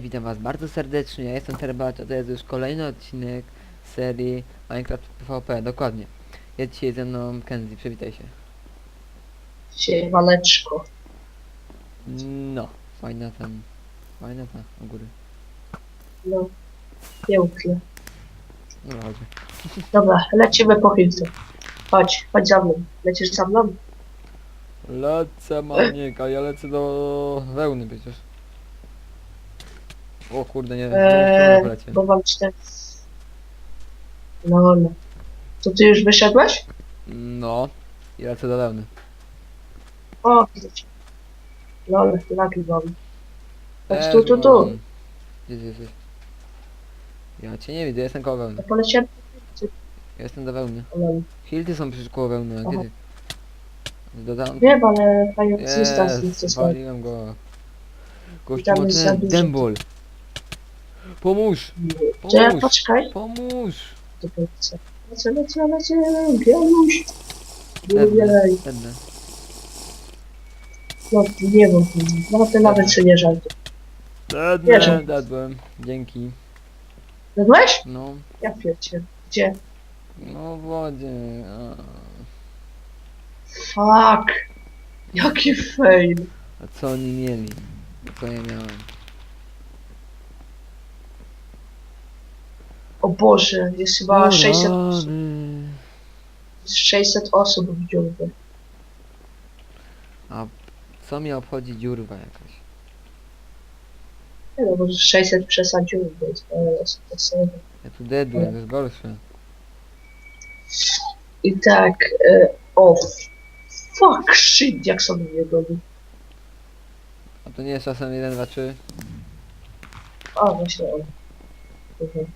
Witam was bardzo serdecznie, ja jestem Terbato, to jest już kolejny odcinek serii Minecraft PvP, dokładnie. Jest dzisiaj ze mną Kenzie, przywitaj się. Siemaneczko. No, fajna tam, fajna ta, u góry. No, pięknie. No chodź. Dobra, lecimy po Hilton. Chodź, chodź za mną. Lecisz za mną? Lecę maniek, a ja lecę do wełny przecież. O kurde, nie, Eee, eee, lecie. bo mam cztery. No, no. To ty już wyszedłeś? No, i lecę do wełny. O, widzę cię. No, ale lagi mam. Chodź tu, tu, tu. Gdzie ty jesteś? Ja cię nie widzę, jestem koło wełny. Ja poleciałem. Ja jestem do wełny. No, Hilty są przecież koło wełny, a gdzie Aha. ty? Dodam. wiem, ale fajnie dystans nie Jest, chce go. Gościu ma jest za ten dużo. Pomóż, pomóż, poczekaj? pomóż. Lecę, lecę, lecę, lecę. Dednę, Ujej. dednę. No, nie wiem. No, ty nawet sobie nie żartuj. Dednę, Wierzę. dedłem. Dzięki. Zjadłeś? No, Ja pierdcie. Gdzie? no w wodzie. A, Fuck. Jaki fail. a co oni mieli? Co ja miałem? O Boże, jest chyba 600, osób- rany. 600 osób w dziurze. Co mnie obchodzi dziurwa jakaś? Nie no, może 600 przesadziłem, osób to sobie. Ja tu dedłem, to jest gorsze. I tak, e, o fuck shit, jak sobie nie goni. A to nie jest czasem 1, 2, 3? A, właśnie on. Mhm.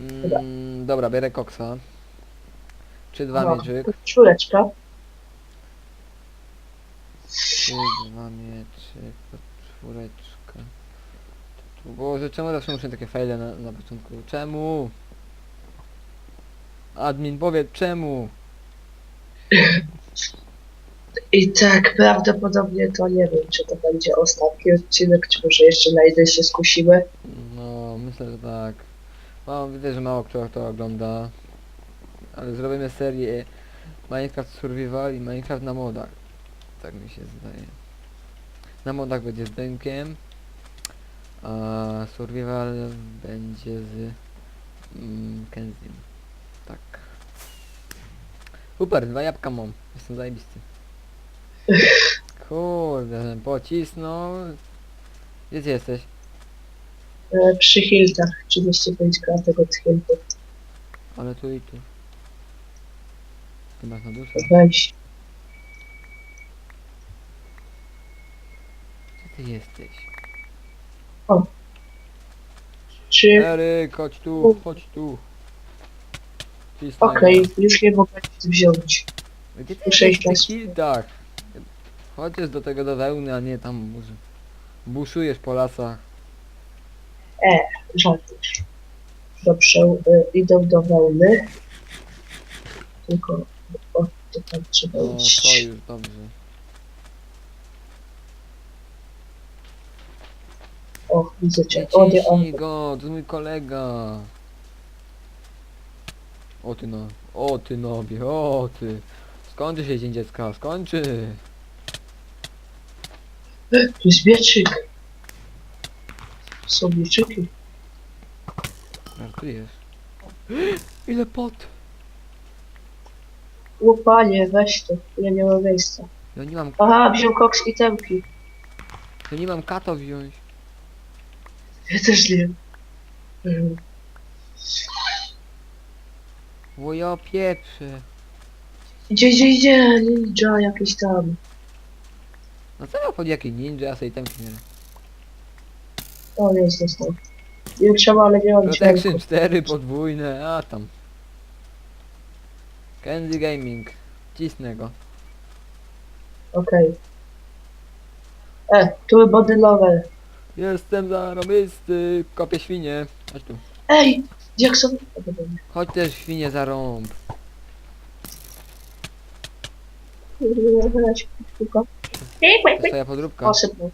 Mm, dobra, bierę koksa. Czy dwa Aha. mieczyk? Czwóreczka. Trzy, dwa mieczyk, czwóreczka. Boże, czemu zawsze muszę takie fajle na, na początku? Czemu? Admin, powiedz czemu? I tak, prawdopodobnie to nie wiem, czy to będzie ostatni odcinek, czy może jeszcze na jeden się skusimy. No, myślę, że tak. No, widzę, że mało kto to ogląda. Ale zrobimy serię Minecraft Survival i Minecraft na modach. Tak mi się zdaje. Na modach będzie z Dękiem, a Survival będzie z mm, Kenzim. Tak. Super, dwa jabłka mam. Jestem zajebisty. Kurde, pocisnął. Gdzie ty jesteś? E, przy Hiltach, 35 kratek od Hiltów. Ale tu i tu. Ty masz na duszę? Weź. Gdzie ty jesteś? Czy... Eryk, chodź tu, chodź tu. Cisnę Okej, już nie mogę nic wziąć. Gdzie ty jesteś w kildach? Chodź do tego do wełny, a nie tam burzy. Buszujesz po lasach. Żartujesz. Dobrze, e, idą do wełny. Tylko... O, to tam trzeba No, iść. sojusz, dobrze. O, widzę cię. O, nie, o. ciśnij go, to mój kolega. O ty no, o ty nobie, o ty. Skończy się dzień dziecka, skończy. Tu jest mieczyk. Są mieczyki. Żartujesz. Ile pot? Łopanie, weź to. Ja nie mam miejsca. Ja nie mam, Aha, wziął koks i temki. ja nie mam kata wziąć. Ja też nie. Mhm. Bo ja pieprzę. Idzie, idzie, idzie. Ninja jakiś tam. No co ja pod jakiej ninja, ja sobie tam nie O, jest, jest tam. Nie trzeba, ale nie mam Protection dźwięku. 4 podwójne, a tam. Candy Gaming. Cisnę go. Okej. E, tu body lover. Jestem zarobisty, kopię świnie. Chodź tu. Ej, Jackson. O, dobra. Chodź też świnie zarąb. Kurde, weź, tylko. To jest twoja podróbka. Osypnął.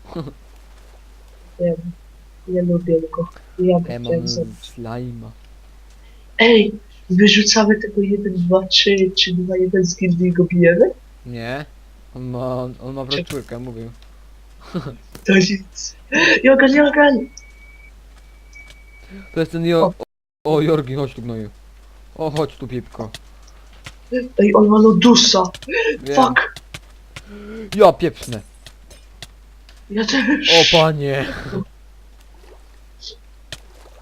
Nie wiem. Nie lubię go. Ja bym chciał Demon zabić. Slima. Ej, wyrzucamy tego 1, 2, 3, 3, 2, 1 z gildii i go bijemy? Nie. On ma, on ma wroczurkę, mówił. To nic. Jogan, Jogan! To jest ten jo... O, Jorgi, chodź tu gnoju. O, chodź tu pipko. Ej, on ma lodusa! Wiem. Fuck! Ja pieprzne. Ja też. O panie.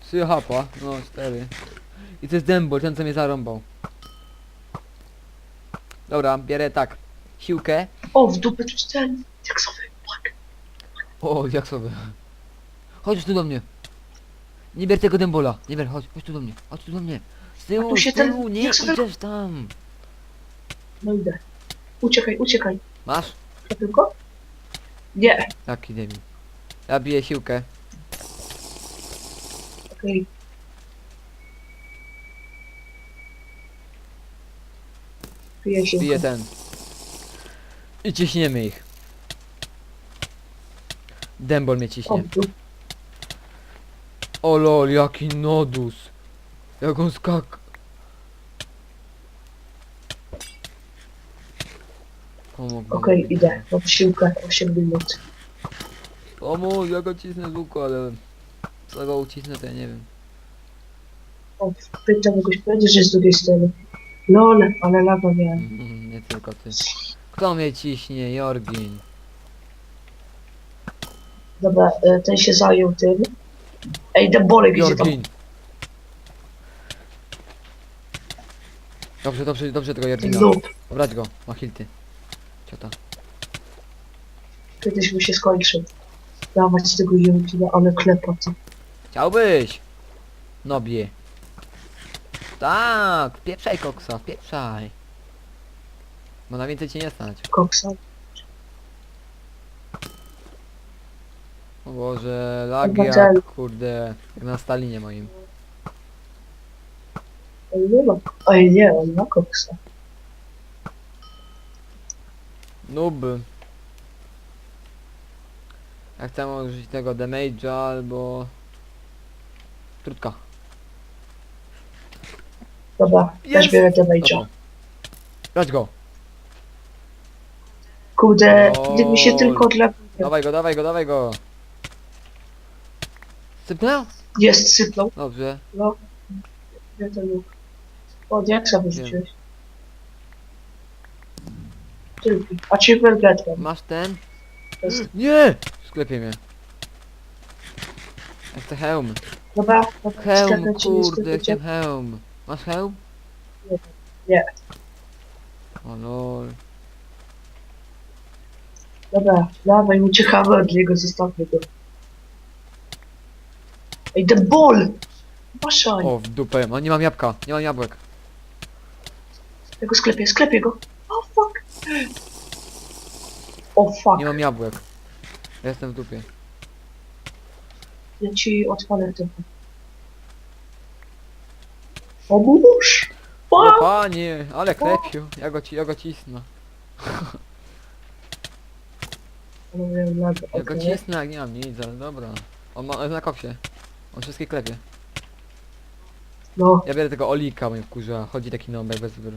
Trzy hapa, no cztery. I to jest Dembo, ten co mnie zarąbał. Dobra, bierę tak. Siłkę. O, w dupę tu ten. Jak sobie. Fuck. O, jak sobie. Chodź tu do mnie. Nie bierz tego Dembola. Nie bierz, chodź, chodź tu do mnie. Chodź tu do mnie. Z A tyłu, tu się z tyłu, ten- nie jak sobie- idziesz tam. No idę. Uciekaj, uciekaj. Masz? To tylko? Nie. Taki debil. Ja biję siłkę. Okej. Biję ten. I ciśniemy ich. Dembol mnie ciśnie. O lol, jaki nodus. Jak on skak... Pomógł. Okej, idę. Mam siłkę 8 minut. Pomóż, ja go cisnę z łuku, ale... Co go ucisnę, to ja nie wiem. O, pytam kogoś powiedzieć, że z drugiej strony. Lol, ale lawa miałem. Mhm, nie tylko ty. Kto mnie ciśnie? Jorgin. Dobra, e, ten się zajął tym. Ej, Deborek idzie tam. Jorgin. Dobrze, dobrze, dobrze tego Jorgina. Noob. Brać go, ma hilty. Ciota. Kiedyś mu się skończy. Dawać tego Jorgina, ale klepa co. Chciałbyś? Nobie. Tak, pieprzaj koksa, pieprzaj. Bo na więcej cię nie stać. Koksa. O Boże, lagi jak, kurde, jak na Stalinie moim. Ej, nie ma. Ej, nie, on ma koksa. Noob. Ja chcę użyć tego damage'a albo... Trutka. Dobra, też Jest! biorę damage'a. Dobra. Brać go! Kurde, Lol. gdy mi się tylko dla... Dawaj go, dawaj go, dawaj go! Sypnął? Jest, sypnął. Dobrze. No. Ja to nie. O, jak sobie wyrzuciłeś? Tylko. A czy Velvetłem? Masz ten? To jest- Nie! Sklepie mnie. Ja chcę hełm. Dobra, dobra, Hełm, nie kurde, cię. chcę hełm. Masz hełm? Nie. Nie. O lol. Dobra, dawaj, uciekamy od niego, zostawmy go. Ej, the ball! Maszaj! O, w dupę. O, nie mam jabłka. Nie mam jabłek. Tego sklepie, sklepie go! O fuck! O fuck! Nie mam jabłek. Ja jestem w dupie. Ja ci odpalę to. Pomóż! O panie, ale klepiu. Ja go, ci, ja go cisnę. No na to, Ja go cisnę jak nie mam nic, ale dobra. On ma on jest na koksie. On wszystkie klepie. No, Ja biorę tego Olika, mój wkurza. Chodzi taki nąbek bez wyr,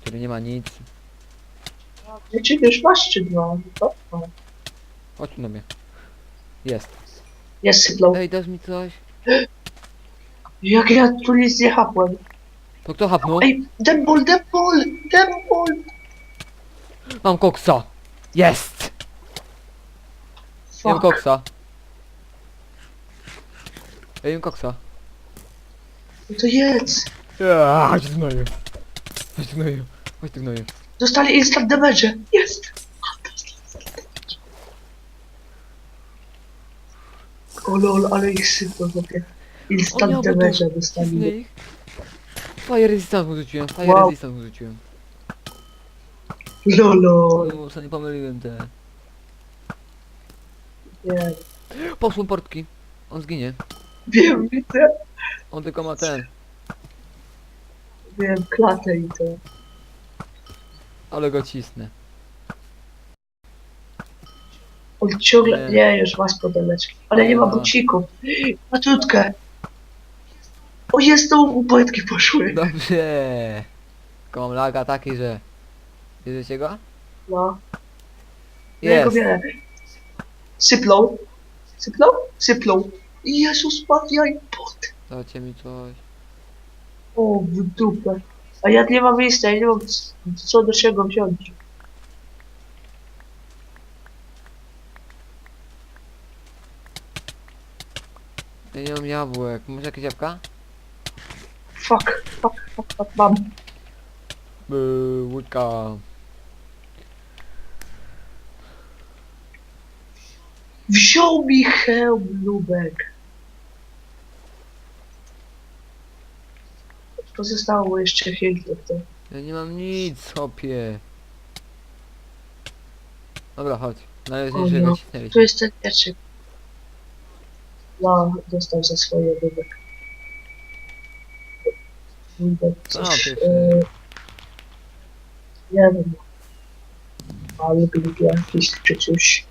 który nie ma nic. nie czy już masz czy dwa? To? O. Chodź tu na mnie. Jest. Jest sygnał. Ej, dasz mi coś? Jak ja tu nic nie hapłem. To kto hapnął? Ej, dembol, dembol, dembol! Mam koksa! Jest! Jem Fuck. koksa. Ja jem koksa. No to jedz. Ja, chodź tu gnoju. Chodź tu gnoju. Chodź tu gnoju. Dostali instant damage. Jest. O lol, ale ich sypnął chłopie. O Instant nie, bo damage Cisnę dostali. ich. Fire resistance mu rzuciłem, fire Wow. resistance mu rzuciłem. Lolo. O, co nie pomyliłem te. Nie. Poszły portki. On zginie. Wiem, widzę. On tylko ma ten. Wiem, klatę i to. Ale go cisnę. On ciągle... Nie. Nie, już ma spodeneczki. Ale nie ma ma. bucików. Na trutkę. O, jest tu upłatki poszły. Dobrze. Tylko mam laga taki, że... Bierzecie go? No. Ja go Jest. biorę. Syplą. Syplą? Syplą. Jezus Maria i pot. Dajcie mi coś. O, w dupę. A ja nie mam miejsca, ja nie mam c- co do czego wziąć. Ja nie mam jabłek. Masz jakieś jabłka? Fuck, fuck, fuck, fuck, mam. By, łódka. Wziął mi hełm, Lubek. Pozostało jeszcze filtr, to. Ja nie mam nic, hopie. Dobra, chodź. O, Najważniejsze no. nacisnęliśmy. Tu jest ten mieczyk. No, dostał za swoje. Lubek, Co coś, ty, e, Nie wiem. Ale lubię jakiś czy coś.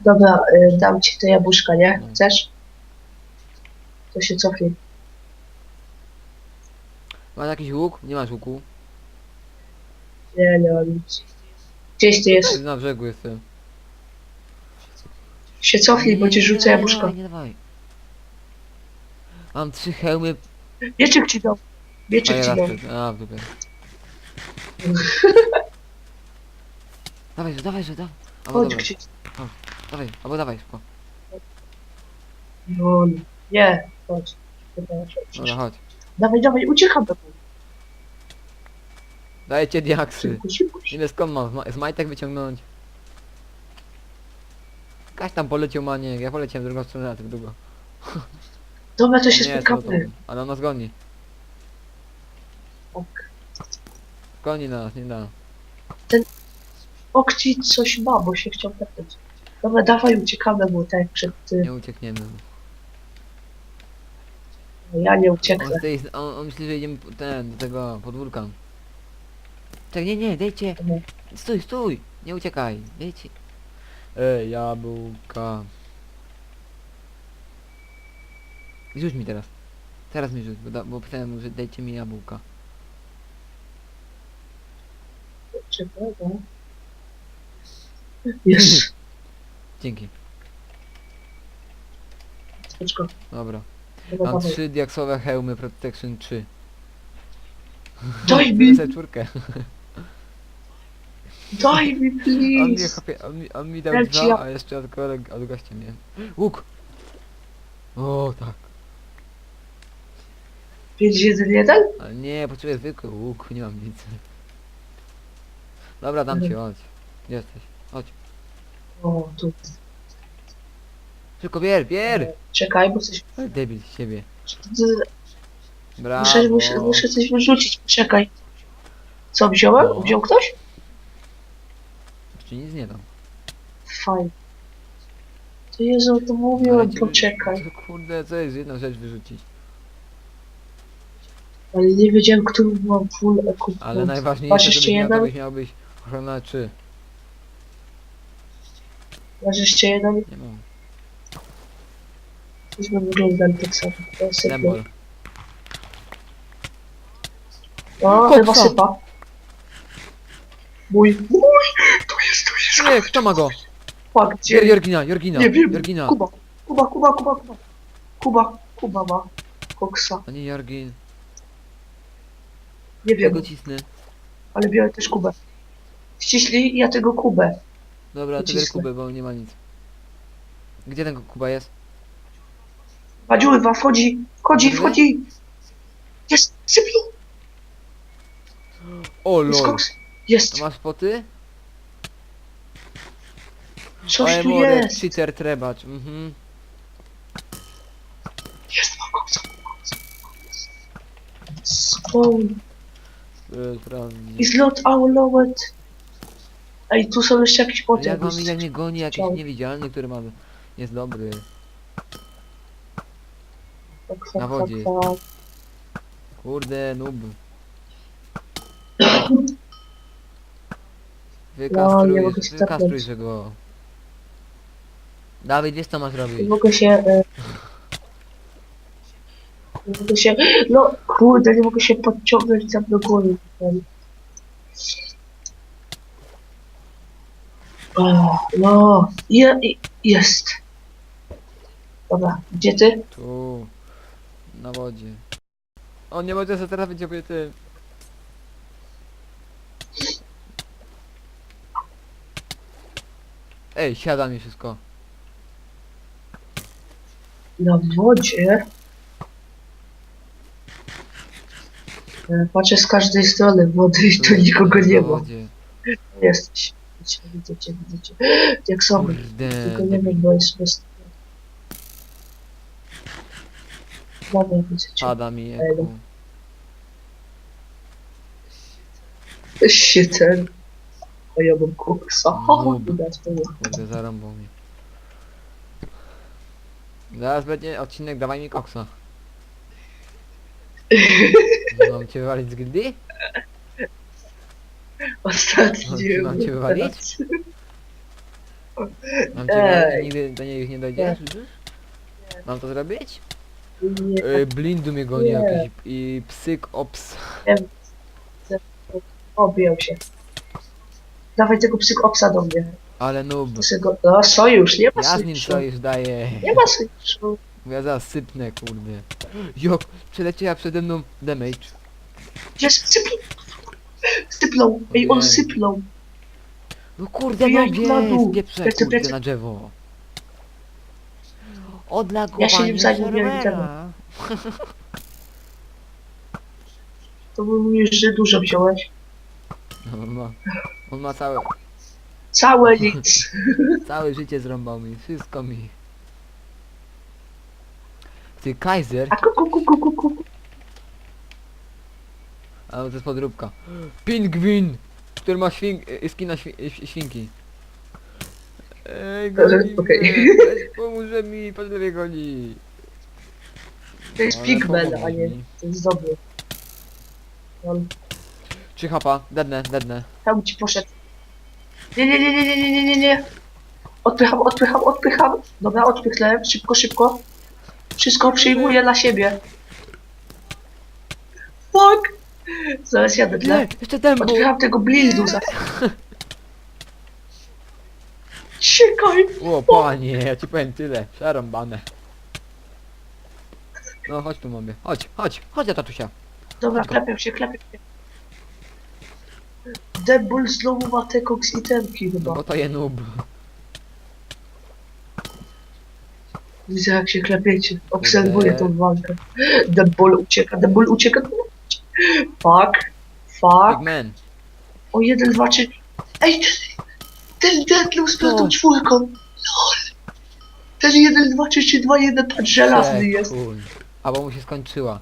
Dobra, y, dam ci te jabłuszka, nie? No. Chcesz? To się cofnij. Masz jakiś łuk? Nie masz łuku? Nie, nie mam nic. Gdzieś ty jest? Na brzegu jestem. Się cofnij, bo ci Nie, rzucę dawaj, nie dawaj. Mam trzy hełmy. Mieczek ci dał. Mieczek ci dał. Fajerasty. A, dupie. dawaj, że, dawaj, że, dawaj. Albo Chodź dobra, gdzieś. dawaj, albo dawaj, szybko. No, nie, chodź. Dobra, chodź. Dawaj, dawaj, uciekam do mnie. Dajcie diaksy. Szybko, szybko. Ile skąd mam? Z ma- Z majtek wyciągnąć? Kaś tam poleciał maniek, ja poleciałem w drugą stronę, a ty w drugą. Dobra, to się Nie, spotkamy. to- Ale on nas goni. Ok. Goni nas, nie da. Okci coś ma, bo się chciał tepnąć. Dobra, dawaj, uciekamy, bo tak przed ty. Nie uciekniemy. Ja nie On, ucieknę. z tej, on, on myśli, że idziemy po- ten, do tego podwórka. Tak, nie, nie, dejcie. Mhm. Stój, stój. Nie uciekaj. Dejcie. Ej, jabłka. Rzuć mi teraz. Teraz mi rzuć, bo, da, bo pytałem mu, że dajcie mi jabłka. Czekaj, no. Jest. Dzięki. Spoczko. Dobra. Mam trzy diaksowe hełmy Protection 3. Daj mi, czwórkę. daj mi, On mi, please. chopie, on mi, on mi dał Dam ci dwa, ja- a jeszcze od od gościa mnie. Łuk! O, tak. 5, 1, 1? Ale nie, potrzebuję zwykły łuk, nie mam nic. Dobra, dam ci, chodź. Jesteś? Chodź. O, tu. Szybko bier, bier! Czekaj, bo coś... Ale debil z siebie. Brawo. Muszę, muszę, muszę coś wyrzucić, czekaj. Co, wziąłem? No. Wziął ktoś? Ci nic nie dam. Fajnie. To Jezu, to Ale mówiłem, ci- poczekaj. to Kurde, co jest jedną rzecz wyrzucić. Ale nie wiedziałem, który mam full equipment. Ale Masz najważniejsze, jeszcze żebyś miał, to jeden? byś miałbyś ochrona 3. Masz jeszcze jeden? Nie mam. Już wyglądam tak samo. To jest sypie. Dembol. O, Koksa. chyba sypa. Mój, mój! To jest, to jest, Nie, kto ma go? fuck, gdzie? Jorgina, Jorgina, Nie wiem. Jorgina. Kuba, Kuba, Kuba, Kuba, Kuba. Kuba, Kuba ma. Koksa. A nie Jorgin. Nie Ja wiem, go cisnę. ale biorę też Kubę. Ściślij, ja tego Kubę. Dobra, bier Cisnę. Kubę, bo nie ma nic. Gdzie ten Kuba jest? Badziulwa, wchodzi, wchodzi, Dobry? wchodzi. Jest, sypiu, O jest lol. koks. Jest, A masz spoty? Coś tu jest. cheater trebacz, mhm. Jest, mam koksa, mam koksa. Spawn is not allowed. Ej, tu są jeszcze jakieś poty. Jak mam jak mnie goni jakiś chciał. niewidzialny, który ma... Jest dobry. Tak, tak, na wodzie tak, tak. Kurde, noob. Wykastruj, nie mogę się wykastruj tepnąć. się go. Dawid, wiesz co ma Nie zrobić? mogę się... E... Nie mogę się... No kurde, nie mogę się podciągnąć tam do góry. O, no, je, i- jest. Dobra, gdzie ty? Tu. Na wodzie. O, nie teraz być obiety. Ej, siada mi wszystko. Na wodzie? E, Patrzę z każdej strony wody i tu nikogo nie ma. Jesteś. Cię, widzę cię. Jak są, Kurde. tylko nie wiem, bo jest bez... Dobra, widzę cię. Pada mi się ten. A ja mam koksa. To nie. Kurde, zarąbał mnie. Zaraz będzie odcinek, dawaj mi koksa. Mam cię wywalić z gildii? Ostatni Mam cię wywalić? Mam cię wywalić i nigdy do niej już nie dojdziesz? Mam to zrobić? Nie, Yy, blindu mnie goni Nie. jakiś i psyk ops. Objął się. Dawaj tego psykopsa do mnie. Ale noob. Go... No, sojusz, nie ma Ja z nim sojuszu. sojusz daję. Nie ma sojuszu. Ja zaraz sypnę, kurde. Jok, przeleciała przede mną damage. Gdzie syplą? Syplą. Ej, on Nie. syplą. No kurde, no tu na gdzie dół. Plecy, kurde, plecy. na drzewo. Odlagowanie Ja się nim serwera. To mówisz, że dużo wziąłeś. No, on ma, on ma całe, Całe nic. całe życie zrąbał mi, wszystko mi. Ty, Kaiser, A kuku, kuku, kuku, kuku. ale to jest podróbka. Pingwin, który ma świn, y, skina świ, y, świnki. Ej, goni Okej. mnie, weź pomóże mi, pod lewie goni. To jest Ale a nie... mi. To jest dobry. On Trzy hapa, dednę, dednę. tam ci poszedł. Nie, nie, nie, nie, nie, nie, nie, nie, nie. Odpycham, odpycham, odpycham. Dobra, odpychnąłem. Szybko, szybko. Wszystko przyjmuję na siebie. Fuck! Zaraz jadę dla. Nie, jeszcze był. Odpycham tego blindu za... Czekaj! O panie, ja ci powiem tyle, przerąbane. No chodź tu mamy, chodź, chodź, chodź ja tatusia. Dobra, klepiam się, klepiam się. Deadbull znowu ma te koks i temki No chyba. bo to je noob. Widzę jak się klepiecie. Obserwuję tą walkę. Deadbull ucieka, Deadbull ucieka. Fuck. Fuck. Big man. O jeden, dwa, trzy. Ej! Ten Deadloop z Co? tą czwórką. LOL. Ten jeden, dwa, trzy, trzy, dwa, jeden, patrz, żelazny jest. Czekuj. Albo mu się skończyła.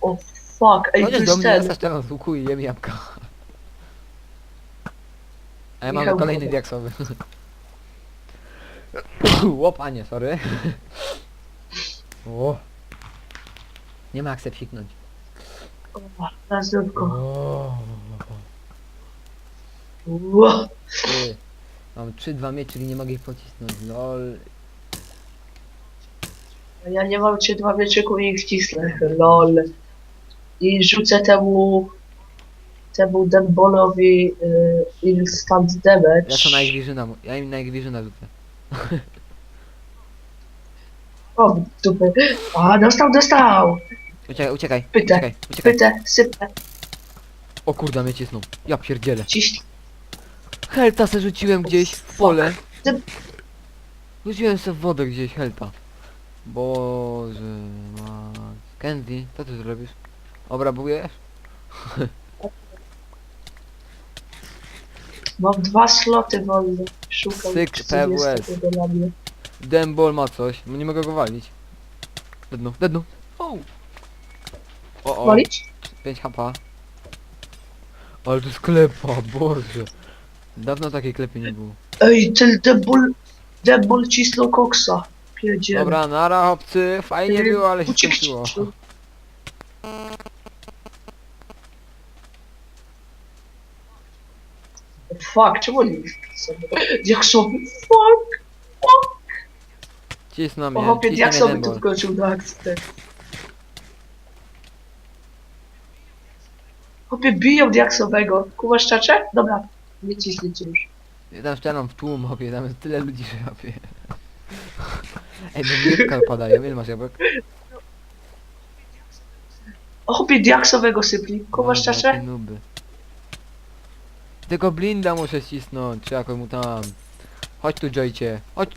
O fuck, ej, to Chociaż do jest mnie ten. jesteś teraz z łuku i jem jabłka. A ja mam Michał kolejny Wodek. diaksowy. Łopanie, sorry. O. Nie ma jak se psiknąć. O, Na zdrówko. Ło. Ty. Mam 3-2 miecze, czyli nie mogę ich pocisnąć. Lol. Ja nie mam trzy, dwa wieczyku i ich wcisnę. LOL. I rzucę temu... Temu Deadballowi y, instant damage. Ja to na ich wieżyna, ja im na ich wieżyna rzucę. O, dupy. A, dostał, dostał! Uciekaj, uciekaj, Pytę. uciekaj, uciekaj. Pytę, sypę, O kurde, mnie cisną. Ja pierdzielę. ciśnij. Helta se rzuciłem gdzieś w pole. Ty- Rzuciłem se w wodę gdzieś helta. Boże ma... Candy, co ty zrobisz? Obrabujesz? Mam dwa sloty wolne. Szukam Syk, 40 PWS. dla mnie. Dembol ma coś, nie mogę go walić. Dednu, dednu. O! O, o, Walić? 5 HP. Ale to sklepa, boże. Dawno takiej klepy nie było. Ej, ten Deadbull... Deadbull cisnął koksa. Pierdziele. Dobra, nara chłopcy, fajnie było, ale się skończyło. Fuck, czemu oni sobie... Diaksowy, fuck! Cisną O, mnie, chłopie, ciśnie mnie Diaksowy tu dembol. wkroczył do akcji. tak. Chłopie, biją Diaksowego. Kumasz czacze? Dobra, nie ciśnijcie już. Tam ścianą w tłum, hopie, tam jest tyle ludzi, że hopie. Ej, bo biurka padają, ile masz jabłek? O, chłopie, Diaksowego sypli. Kumasz Boże, czacze? jakie nuby. Tego blinda muszę ścisnąć, czy jakoś mu tam. Chodź tu, Joycie. Chodź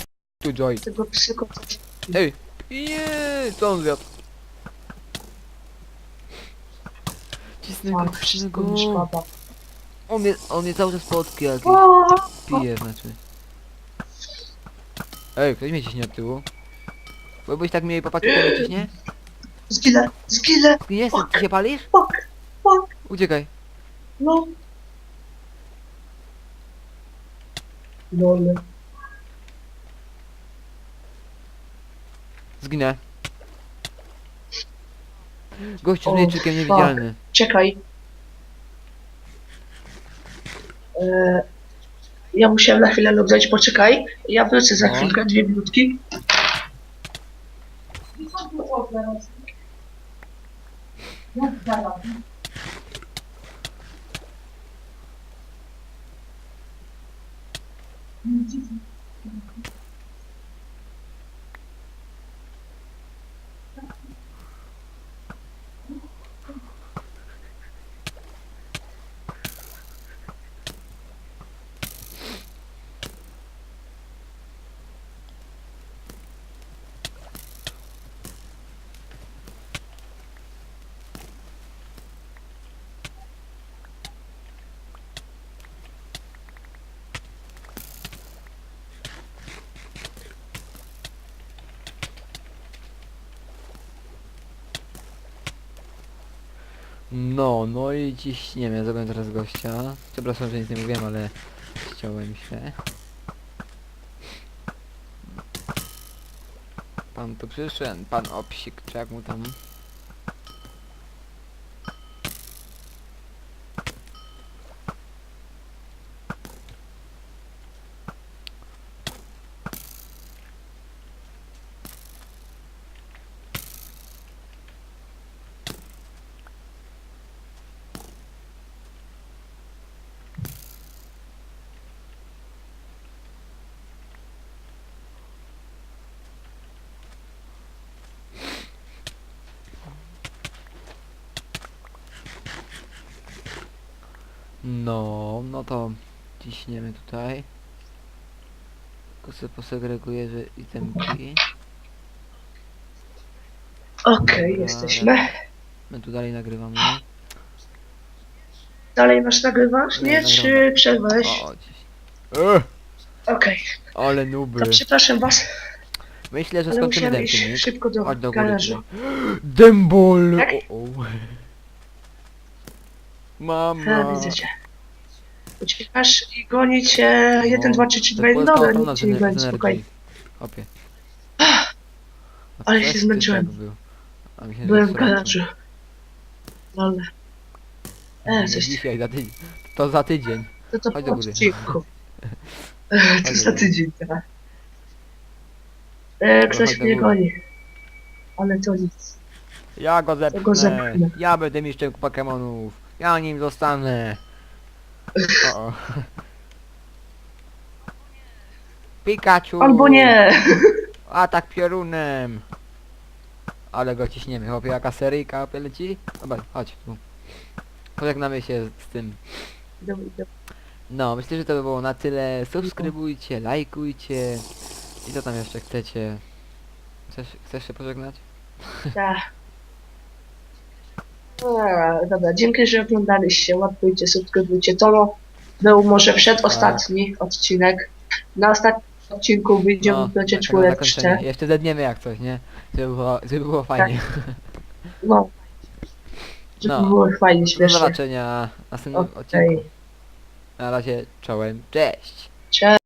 tu, Joy. Tego psyko... Ej! Nie, co on zjadł? Cisnę go, Fuck, cisnę wszystko go. mi szkoda. On mnie, on mnie cały czas potki jakieś. O, Pije, znaczy. Ej, ktoś mnie ciśnie od tyłu. Bo byś tak mnie popatrzył, kto mnie ciśnie? Zginę, zginę, Nie, ty się palisz? fuck, fuck, Uciekaj. no. Lol. Zginę. Gościu z O, mieczykiem fuck. niewidzialny. Czekaj. E, ja musiałem na chwilę lognąć, poczekaj. Ja wrócę za No. chwilkę, dwie minutki. Jesus No, no i ciśniemy. Zrobię teraz gościa. Przepraszam, że nic nie mówiłem, ale chciałem się. Pan tu przyszedł, pan Opsik, czy jak mu tam. No, no to ciśniemy tutaj. Tylko sobie posegreguję, że itemki. Okej, Dobra. jesteśmy. My tu dalej nagrywamy. Dalej masz nagrywasz? Nie, nagrywam. czy przerwałeś? O. Ech, Okej, ale nuby. to przepraszam was, Myślę, że ale skończymy musiałem iść szybko do Chodź do góry. garażu. Dembol! Tak? O, o. Mama. widzę cię. Uciekasz i goni cię 1, 2, 3, 3, 2, 1, dobra, nic ci nie będzie, spokojnie. Hopie. ale się zmęczyłem. Tak Byłem w garażu. Lol. E, coś- dzisiaj, za tydzień. To za tydzień. To to Chodź do po góry. odcinku. E, To Chodź do za góry. tydzień teraz. E, ktoś do mnie góry. goni. Ale to nic. Ja go go zepchnę. zepchnę. Ja będę mistrzem Pokemonów. Ja nim zostanę. O. Pikachu! Albo nie! Atak piorunem! Ale go ciśniemy, chłopie, jaka seryjka chłopie leci? Dobra, chodź tu. Pożegnamy się z tym. Dobra, dobra. No, myślę, że to by było na tyle. Subskrybujcie, lajkujcie. I co tam jeszcze chcecie? Chcesz, chcesz się pożegnać? Tak. Dobra, dzięki, że oglądaliście. Łapkujcie, subskrybujcie. To był może przedostatni odcinek. Na ostatnim odcinku wyjdziemy No, tak na czwóreczce. Jeszcze zedniemy jak coś, nie? Żeby było, żeby było fajnie. No. Żeby No. było fajnie, Do śmiesznie. zobaczenia w następnym Okej. odcinku. Na razie, czołem, cześć! Cześć.